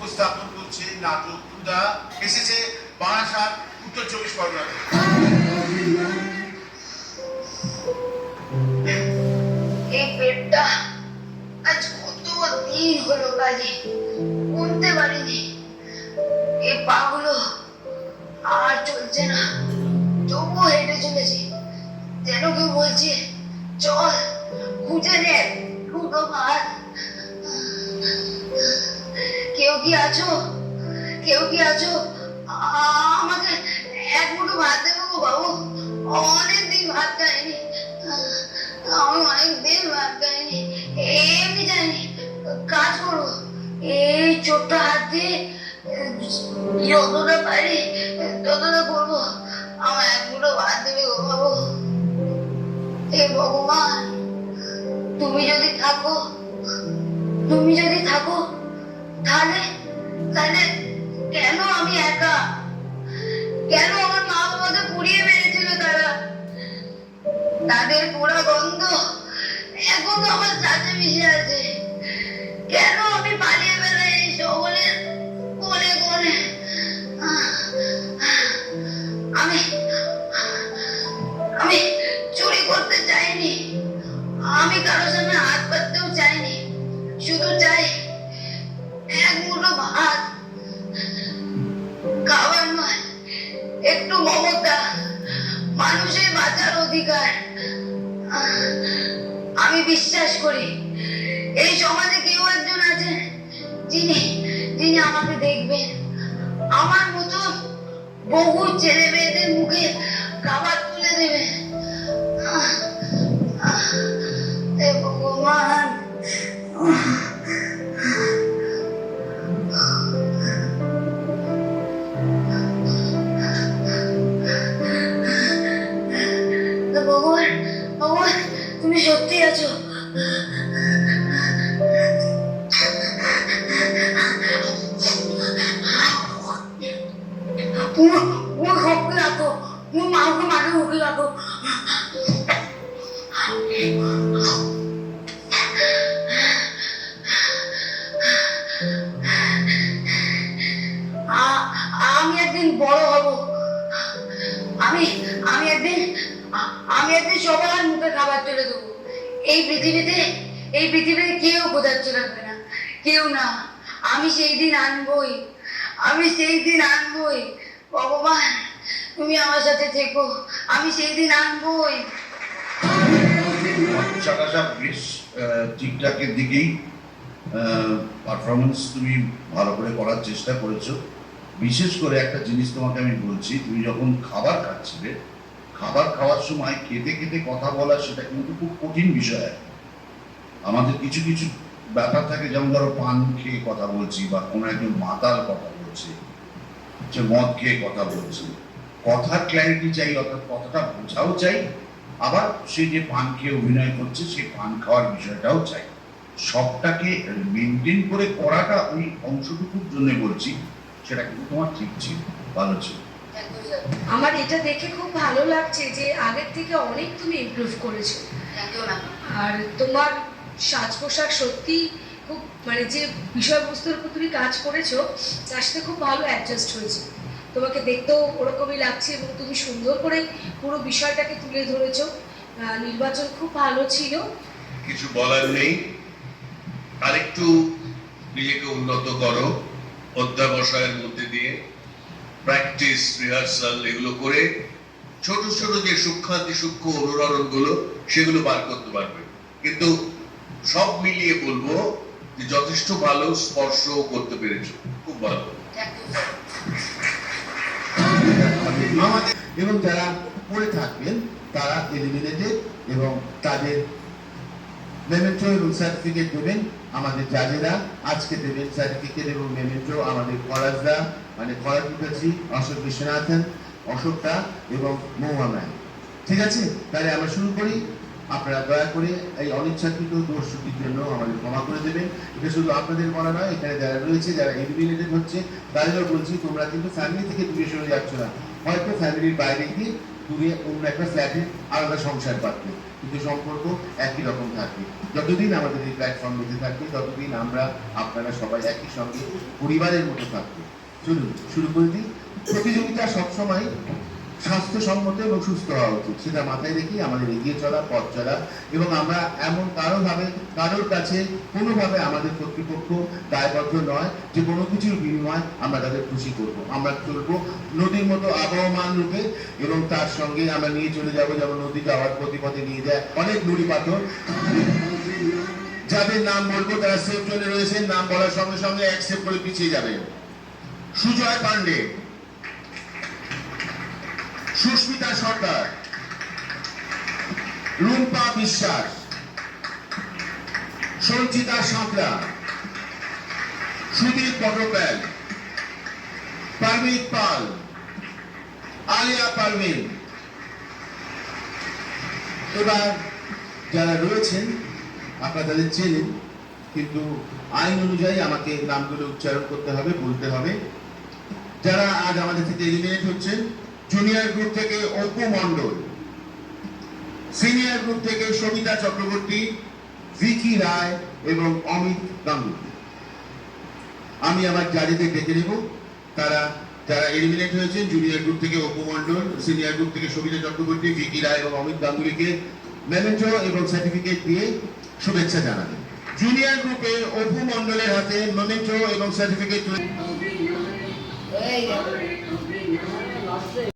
উপস্থাপন করছে নাটক ক্ষুদা এসেছে বারাসাত উত্তর চব্বিশ পরগনা। আজ কত দিন হলো কাজে গুনতে পারিনি। এই পাগুলো আর চলছে না, তবুও হেঁটে চলেছি। যেন কেউ বলছে, চল, খুঁজে নে দুটো ভাত কেউ কি আছো? কেউ কি আছো? আমাকে এক মুঠো ভাত দেবো গো বাবু। অনেক দিন ভাত খাইনি। আমি অনেক দিন ভাত খাইনি। এমনি জানি কাজ করো এই ছোট্ট হাত দিয়ে যতটা পারি ততটা করব। আমার এক মুঠো ভাত দেবে গো বাবু। হে ভগবান, তুমি যদি থাকো, তুমি যদি থাকো তাহলে তাহলে কেন আমি একা? কেন আমার মা বাবাকে পুড়িয়ে মেরেছিল তারা? তাদের পোড়া গন্ধ এখনও আমার সাথে মিশে আছে। কেন আমি পালিয়ে অধিকার। আমি বিশ্বাস করি, এই সমাজে কেউ একজন আছে যিনি যিনি আমাকে দেখবেন। আমার মতো বহু ছেলে মেয়েদের মুখে খাবার তুমি সত্যি আছো তুমি মাকে মাকে মুখে রাখো আমি একদিন বড় হব। আমি আমি একদিন আমি একদিন সবার মুখে খাবার তুলে দেবো। এই পৃথিবীতে এই পৃথিবীতে কেউ ক্ষুধার্ত রাখবে না। কেউ না। আমি সেই দিন আনবই। আমি সেই দিন আনবই। ভগবান, তুমি আমার সাথে থেকো, আমি সেই দিন আনবই। চাকাটা বেশ ঠিকঠাকের দিকেই পারফরমেন্স তুমি ভালো করে করার চেষ্টা করেছ। বিশেষ করে একটা জিনিস তোমাকে আমি বলছি, তুমি যখন খাবার খাচ্ছিলে, খাবার খাওয়ার সময় খেতে খেতে কথা বলা সেটা কিন্তু খুব কঠিন বিষয়। আমাদের কিছু কিছু ব্যাপার থাকে, যেমন ধরো পান খেয়ে কথা বলছি বা কোনো একজন মাতাল কথা বলছে। সে মদ খেয়ে কথা বলছে। কথার ক্ল্যারিটি চাই অর্থাৎ কথাটা বোঝাও চাই। আবার সে যে পান খেয়ে অভিনয় করছে সে পান খাওয়ার বিষয়টাও চাই। সবটাকে মেনটেন করে করাটা ওই অংশটুকুর জন্য বলছি সেটা কিন্তু তোমার ঠিক ছিল ভালো ছিল। আমার এটা দেখে খুব ভালো লাগছে যে আগের থেকে অনেক তুমি ইমপ্রুভ করেছ। আর তোমার সাজ পোশাক সত্যি খুব মানে যে বিষয়বস্তুর উপর তুমি কাজ করেছ, তার সাথে খুব ভালো অ্যাডজাস্ট হয়েছে। তোমাকে দেখতেও ওরকমই লাগছে এবং তুমি সুন্দর করে পুরো বিষয়টাকে তুলে ধরেছো। নির্বাচন খুব ভালো ছিল। কিছু বলার নেই। আরেকটু নিজেকে উন্নত করো, অধ্যাবসায়ের মধ্যে দিয়ে প্র্যাকটিস রিহার্সাল এগুলো করে, ছোট ছোট যে সূক্ষ্মাতি সূক্ষ্ম অনুরণনগুলো সেগুলো বার করতে পারবে। কিন্তু সব মিলিয়ে বলব যথেষ্ট ভালো স্পর্শ করতে পেরেছ খুব ভালো। এবং যারা পড়ে থাকবেন, তারা এলিমিনেটেড এবং তাদের মেমেন্টো এবং সার্টিফিকেট দেবেন আমাদের জাজেরা। আজকে দেবেন সার্টিফিকেট এবং মেমেন্টো আমাদের করাজদা মানে করাজ মুখার্জি, অশোক বিশ্বনাথন অশোকটা এবং মহুয়া ম্যাম। ঠিক আছে? তাহলে আমরা শুরু করি। আপনারা দয়া করে এই অনিচ্ছাকৃত দোষ জন্য আমাদের ক্ষমা করে দেবেন। এটা শুধু আপনাদের বলা নয়, এখানে যারা রয়েছে, যারা এলিমিনেটেড হচ্ছে তাদেরও বলছি, তোমরা কিন্তু ফ্যামিলি থেকে দূরে সরে যাচ্ছ না। হয়তো ফ্যামিলির বাইরে গিয়ে দূরে অন্য একটা ফ্ল্যাটে আলাদা সংসার পাতবে কিন্তু সম্পর্ক একই রকম থাকবে। যতদিন আমাদের এই প্ল্যাটফর্ম বেঁচে থাকবে, ততদিন আমরা আপনারা সবাই একই সঙ্গে পরিবারের মতো থাকব। চলুন, শুরু করে দিই। প্রতিযোগিতা সবসময় স্বাস্থ্যসম্মত এবং সুস্থ হওয়া উচিত। সেটা মাথায় রেখেই আমাদের এগিয়ে চলা, পথ চলা এবং আমরা এমন কারোভাবে, কারোর কাছে কোনোভাবে আমাদের কর্তৃপক্ষ দায়বদ্ধ নয় যে কোনো কিছুর বিনিময় আমরা তাদের খুশি করব। আমরা চলবো নদীর মতো আবহমান রূপে এবং তার সঙ্গে আমরা নিয়ে চলে যাব যেমন নদী যাওয়ার প্রতিপথে নিয়ে যায় অনেক নুড়ি পাথর। যাদের নাম বলব তারা সেফ জোনে রয়েছেন, নাম বলার সঙ্গে সঙ্গে অ্যাকসেপ্ট করে পিছিয়ে যাবে সুজয় পান্ডে। সুস্মিতা সরকার রুম্পা বিশ্বাস, সঞ্চিতা সাঁতরা, সুদীপ পটপ্যাল পারমিত পাল, আলিয়া পারমিন। এবার যারা রয়েছেন, আপনারা তাদের চেনেন, কিন্তু আইন অনুযায়ী আমাকে নামগুলো উচ্চারণ করতে হবে, বলতে হবে। যারা আজ আমাদের থেকে এলিমিনেট হচ্ছেন জুনিয়র গ্রুপ থেকে অপু মণ্ডল সিনিয়র গ্রুপ থেকে সবিতা চক্রবর্তী, ভিকি রায় এবং অমিত গাঙ্গুলি। আমি আমার জারিদের ডেকে নেব। তারা, যারা এলিমিনেট হয়েছেন জুনিয়র গ্রুপ থেকে অপু মণ্ডল সিনিয়র গ্রুপ থেকে সবিতা চক্রবর্তী, ভিকি রায় এবং অমিত গাঙ্গুলিকে মেমেন্টো এবং সার্টিফিকেট দিয়ে শুভেচ্ছা জানাবেন। জুনিয়র গ্রুপে অপু মণ্ডলের হাতে মেমেন্টো এবং সার্টিফিকেট